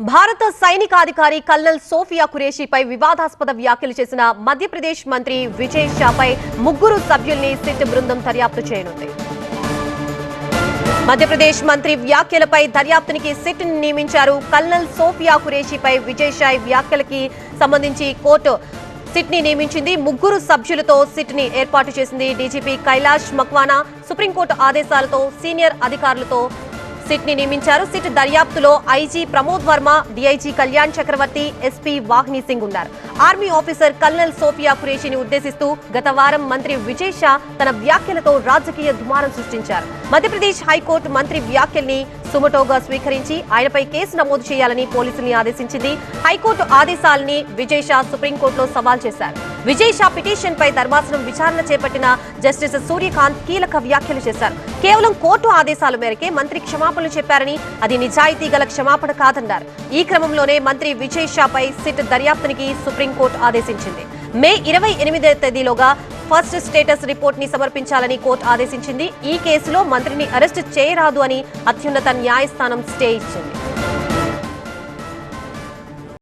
భారత సైనికాధికారి colonel Sophia ఖురేషీపై వివాదాస్పద వ్యాఖ్యలు చేసిన మధ్యప్రదేశ్ మంత్రి విజయ్ షాపై ముగ్గురు సభ్యుల్ని సిట్ బృందం దర్యాప్తు చేయనుంది. మధ్యప్రదేశ్ మంత్రి వ్యాఖ్యలపై దర్యాప్తునికి సిట్ నియమించారు కల్నల్ సోఫియా ఖురేషీపై విజయ్ షాయ్ వ్యాఖ్యలకి సంబంధించి కోర్టు సిట్ని నియమించింది. ముగ్గురు సభ్యులతో సిట్ని ఏర్పాటు చేసింది DGP Kailash Makwana. Supreme court ఆదేశాలతో సీనియర్ అధికారులతో సిట్ని నియమించారు. సిట్ దర్యాప్తులో IG Pramod Verma DIG Kalyan Chakravarthy SP Vahni Singh ఉన్నారు. ఆర్మీ ఆఫీసర్ కల్నల్ సోఫియా ఖురేషిని ఉద్దేశిస్తూ గత వారం మంత్రి విజయ్ షా తన వ్యాఖ్యలతో రాజకీయ దుమారం సృష్టించారు. మధ్యప్రదేశ్ హైకోర్టు మంత్రి వ్యాఖ్యల్ని సుమటోగా స్వీకరించి ఆయనపై కేసు నమోదు చేయాలని పోలీసుల్ని ఆదేశించింది. హైకోర్టు ఆదేశాలని విజయ్ షా సుప్రీంకోర్టులో సవాల్ చేశారు. విజయ్ షా పిటిషన్ పై ధర్మాసనం విచారణ చేపట్టిన జస్టిస్ సూర్యకాంత్ కీలక వ్యాఖ్యలు చేశారు. కేవలం కోర్టు ఆదేశాల మేరకే మంత్రి క్షమాపణలు చెప్పారని అది నిజాయితీ గల క్షమాపణ కాదన్నారు. ఈ క్రమంలోనే మంత్రి విజయ్ షాపై సిట్ దర్యాప్తునికి సుప్రీంకోర్టు ఆదేశించింది. మే ఇరవై ఎనిమిదో తేదీలోగా ఫస్ట్ స్టేటస్ రిపోర్ట్ని సమర్పించాలని కోర్టు ఆదేశించింది. ఈ కేసులో మంత్రిని అరెస్టు చేయరాదు అని అత్యున్నత న్యాయస్థానం స్టే ఇచ్చింది.